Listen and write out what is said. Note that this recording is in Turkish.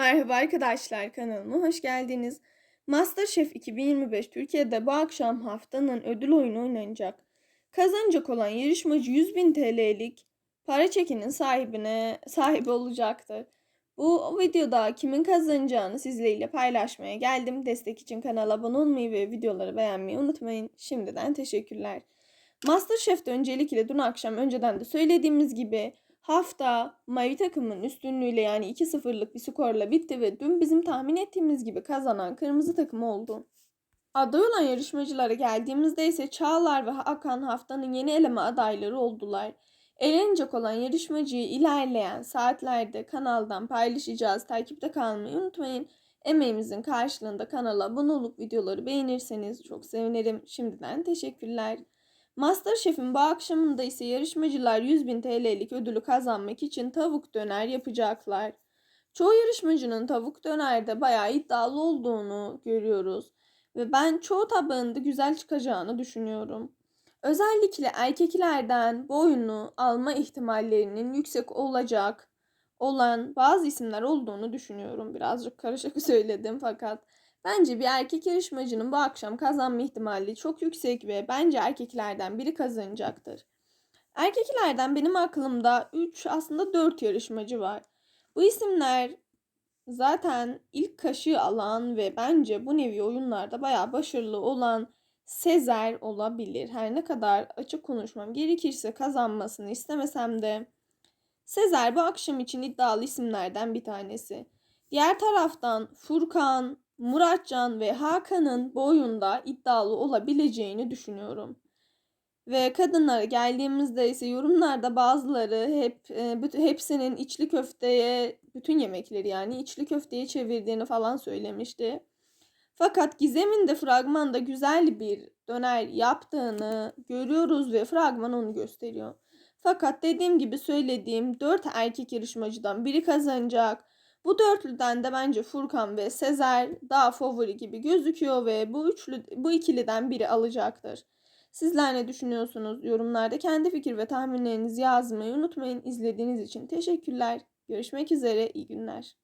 Merhaba arkadaşlar kanalıma hoş geldiniz. MasterChef 2025 Türkiye'de bu akşam haftanın ödül oyunu oynanacak. Kazanacak olan yarışmacı 100.000 TL'lik para çekinin sahibine sahibi olacaktır. Bu videoda kimin kazanacağını sizlerle paylaşmaya geldim. Destek için kanala abone olmayı ve videoları beğenmeyi unutmayın. Şimdiden teşekkürler. MasterChef'te öncelikle dün akşam önceden de söylediğimiz gibi hafta mavi takımın üstünlüğüyle yani 2-0'lık bir skorla bitti ve dün bizim tahmin ettiğimiz gibi kazanan kırmızı takım oldu. Aday olan yarışmacılara geldiğimizde ise Çağlar ve Hakan haftanın yeni eleme adayları oldular. Eğlenecek olan yarışmacıyı ilerleyen saatlerde kanaldan paylaşacağız. Takipte kalmayı unutmayın. Emeğimizin karşılığında kanala abone olup videoları beğenirseniz çok sevinirim. Şimdiden teşekkürler. Masterchef'in bu akşamında ise yarışmacılar 100.000 TL'lik ödülü kazanmak için tavuk döner yapacaklar. Çoğu yarışmacının tavuk dönerde bayağı iddialı olduğunu görüyoruz ve ben çoğu tabağında güzel çıkacağını düşünüyorum. Özellikle erkeklerden bu alma ihtimallerinin yüksek olacak olan bazı isimler olduğunu düşünüyorum. Birazcık karışık söyledim fakat bence bir erkek yarışmacının bu akşam kazanma ihtimali çok yüksek ve bence erkeklerden biri kazanacaktır. Erkeklerden benim aklımda 3 aslında 4 yarışmacı var. Bu isimler zaten ilk kaşığı alan ve bence bu nevi oyunlarda bayağı başarılı olan Sezer olabilir. Her ne kadar açık konuşmam gerekirse kazanmasını istemesem de Sezer bu akşam için iddialı isimlerden bir tanesi. Diğer taraftan Furkan, Muratcan ve Hakan'ın bu oyunda iddialı olabileceğini düşünüyorum. Ve kadınlara geldiğimizde ise yorumlarda bazıları hep e, hepsinin içli köfteye bütün yemekleri yani içli köfteye çevirdiğini falan söylemişti. Fakat Gizem'in de fragmanda güzel bir döner yaptığını görüyoruz ve fragman onu gösteriyor. Fakat dediğim gibi söylediğim dört erkek yarışmacıdan biri kazanacak. Bu dörtlüden de bence Furkan ve Sezer daha favori gibi gözüküyor ve bu üçlü bu ikiliden biri alacaktır. Sizler ne düşünüyorsunuz? Yorumlarda kendi fikir ve tahminlerinizi yazmayı unutmayın. İzlediğiniz için teşekkürler. Görüşmek üzere. İyi günler.